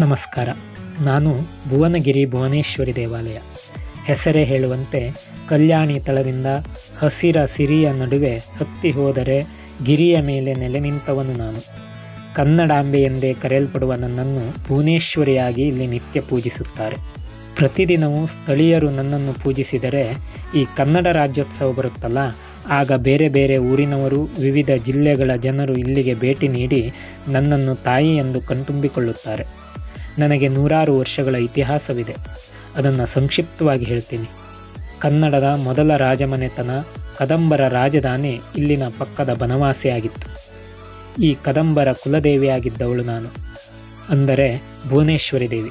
ನಮಸ್ಕಾರ. ನಾನು ಭುವನಗಿರಿ ಭುವನೇಶ್ವರಿ ದೇವಾಲಯ. ಹೆಸರೇ ಹೇಳುವಂತೆ ಕಲ್ಯಾಣಿ ತಳದಿಂದ ಹಸಿರ ಸಿರಿಯ ನಡುವೆ ಹತ್ತಿ ಹೋದರೆ ಗಿರಿಯ ಮೇಲೆ ನೆಲೆ ನಿಂತವನು ನಾನು. ಕನ್ನಡಾಂಬೆ ಎಂದೇ ಕರೆಯಲ್ಪಡುವ ನನ್ನನ್ನು ಭುವನೇಶ್ವರಿಯಾಗಿ ಇಲ್ಲಿ ನಿತ್ಯ ಪೂಜಿಸುತ್ತಾರೆ. ಪ್ರತಿದಿನವೂ ಸ್ಥಳೀಯರು ನನ್ನನ್ನು ಪೂಜಿಸಿದರೆ ಈ ಕನ್ನಡ ರಾಜ್ಯೋತ್ಸವ ಬರುತ್ತಲ್ಲ? ಆಗ ಬೇರೆ ಬೇರೆ ಊರಿನವರು, ವಿವಿಧ ಜಿಲ್ಲೆಗಳ ಜನರು ಇಲ್ಲಿಗೆ ಭೇಟಿ ನೀಡಿ ನನ್ನನ್ನು ತಾಯಿ ಎಂದು ಕಣ್ತುಂಬಿಕೊಳ್ಳುತ್ತಾರೆ. ನನಗೆ ನೂರಾರು ವರ್ಷಗಳ ಇತಿಹಾಸವಿದೆ. ಅದನ್ನು ಸಂಕ್ಷಿಪ್ತವಾಗಿ ಹೇಳ್ತೀನಿ. ಕನ್ನಡದ ಮೊದಲ ರಾಜಮನೆತನ ಕದಂಬರ ರಾಜಧಾನಿ ಇಲ್ಲಿನ ಪಕ್ಕದ ಬನವಾಸಿಯಾಗಿತ್ತು. ಈ ಕದಂಬರ ಕುಲದೇವಿಯಾಗಿದ್ದವಳು ನಾನು. ಅಂದರೆ ಭುವನೇಶ್ವರಿ ದೇವಿ.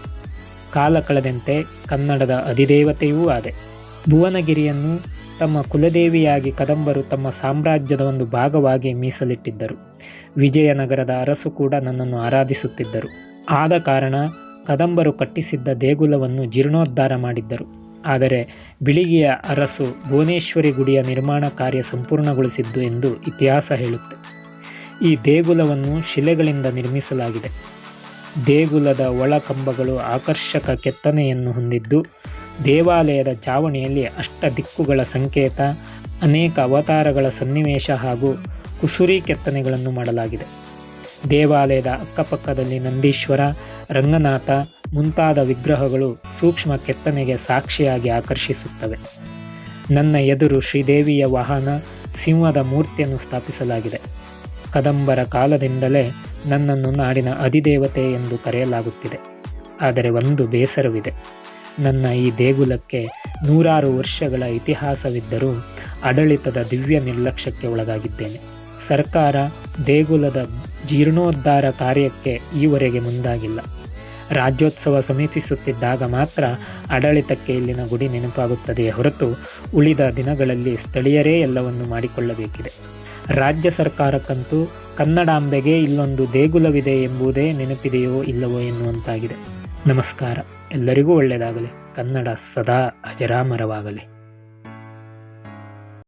ಕಾಲ ಕಳೆದಂತೆ ಕನ್ನಡದ ಅಧಿದೇವತೆಯೂ ಆದೆ. ಭುವನಗಿರಿಯನ್ನು ತಮ್ಮ ಕುಲದೇವಿಯಾಗಿ ಕದಂಬರು ತಮ್ಮ ಸಾಮ್ರಾಜ್ಯದ ಒಂದು ಭಾಗವಾಗಿ ಮೀಸಲಿಟ್ಟಿದ್ದರು. ವಿಜಯನಗರದ ಅರಸು ಕೂಡ ನನ್ನನ್ನು ಆರಾಧಿಸುತ್ತಿದ್ದರು. ಆದ ಕಾರಣ ಕದಂಬರು ಕಟ್ಟಿಸಿದ್ದ ದೇಗುಲವನ್ನು ಜೀರ್ಣೋದ್ಧಾರ ಮಾಡಿದ್ದರು. ಆದರೆ ಬಿಳಿಗಿಯ ಅರಸು ಭುವನೇಶ್ವರಿ ಗುಡಿಯ ನಿರ್ಮಾಣ ಕಾರ್ಯ ಸಂಪೂರ್ಣಗೊಳಿಸಿದ್ದು ಎಂದು ಇತಿಹಾಸ ಹೇಳುತ್ತೆ. ಈ ದೇಗುಲವನ್ನು ಶಿಲೆಗಳಿಂದ ನಿರ್ಮಿಸಲಾಗಿದೆ. ದೇಗುಲದ ಒಳಕಂಬಗಳು ಆಕರ್ಷಕ ಕೆತ್ತನೆಯನ್ನು ಹೊಂದಿದ್ದು, ದೇವಾಲಯದ ಚಾವಣಿಯಲ್ಲಿ ಅಷ್ಟ ದಿಕ್ಕುಗಳ ಸಂಕೇತ, ಅನೇಕ ಅವತಾರಗಳ ಸನ್ನಿವೇಶ ಹಾಗೂ ಕುಸುರಿ ಕೆತ್ತನೆಗಳನ್ನು ಮಾಡಲಾಗಿದೆ. ದೇವಾಲಯದ ಅಕ್ಕಪಕ್ಕದಲ್ಲಿ ನಂದೀಶ್ವರ, ರಂಗನಾಥ ಮುಂತಾದ ವಿಗ್ರಹಗಳು ಸೂಕ್ಷ್ಮ ಕೆತ್ತನೆಗೆ ಸಾಕ್ಷಿಯಾಗಿ ಆಕರ್ಷಿಸುತ್ತವೆ. ನನ್ನ ಎದುರು ಶ್ರೀದೇವಿಯ ವಾಹನ ಸಿಂಹದ ಮೂರ್ತಿಯನ್ನು ಸ್ಥಾಪಿಸಲಾಗಿದೆ. ಕದಂಬರ ಕಾಲದಿಂದಲೇ ನನ್ನನ್ನು ನಾಡಿನ ಅಧಿದೇವತೆ ಎಂದು ಕರೆಯಲಾಗುತ್ತಿದೆ. ಆದರೆ ಒಂದು ಬೇಸರವಿದೆ. ನನ್ನ ಈ ದೇಗುಲಕ್ಕೆ ನೂರಾರು ವರ್ಷಗಳ ಇತಿಹಾಸವಿದ್ದರೂ ಆಡಳಿತದ ದಿವ್ಯ ನಿರ್ಲಕ್ಷ್ಯಕ್ಕೆ ಒಳಗಾಗಿದ್ದೇನೆ. ಸರ್ಕಾರ ದೇಗುಲದ ಜೀರ್ಣೋದ್ಧಾರ ಕಾರ್ಯಕ್ಕೆ ಈವರೆಗೆ ಮುಂದಾಗಿಲ್ಲ. ರಾಜ್ಯೋತ್ಸವ ಸಮೀಪಿಸುತ್ತಿದ್ದಾಗ ಮಾತ್ರ ಆಡಳಿತಕ್ಕೆ ಇಲ್ಲಿನ ಗುಡಿ ನೆನಪಾಗುತ್ತದೆಯೇ ಹೊರತು ಉಳಿದ ದಿನಗಳಲ್ಲಿ ಸ್ಥಳೀಯರೇ ಎಲ್ಲವನ್ನು ಮಾಡಿಕೊಳ್ಳಬೇಕಿದೆ. ರಾಜ್ಯ ಸರ್ಕಾರಕ್ಕಂತೂ ಕನ್ನಡಾಂಬೆಗೆ ಇಲ್ಲೊಂದು ದೇಗುಲವಿದೆ ಎಂಬುದೇ ನೆನಪಿದೆಯೋ ಇಲ್ಲವೋ ಎನ್ನುವಂತಾಗಿದೆ. ನಮಸ್ಕಾರ. ಎಲ್ಲರಿಗೂ ಒಳ್ಳೆಯದಾಗಲಿ. ಕನ್ನಡ ಸದಾ ಅಜರಾಮರವಾಗಲಿ.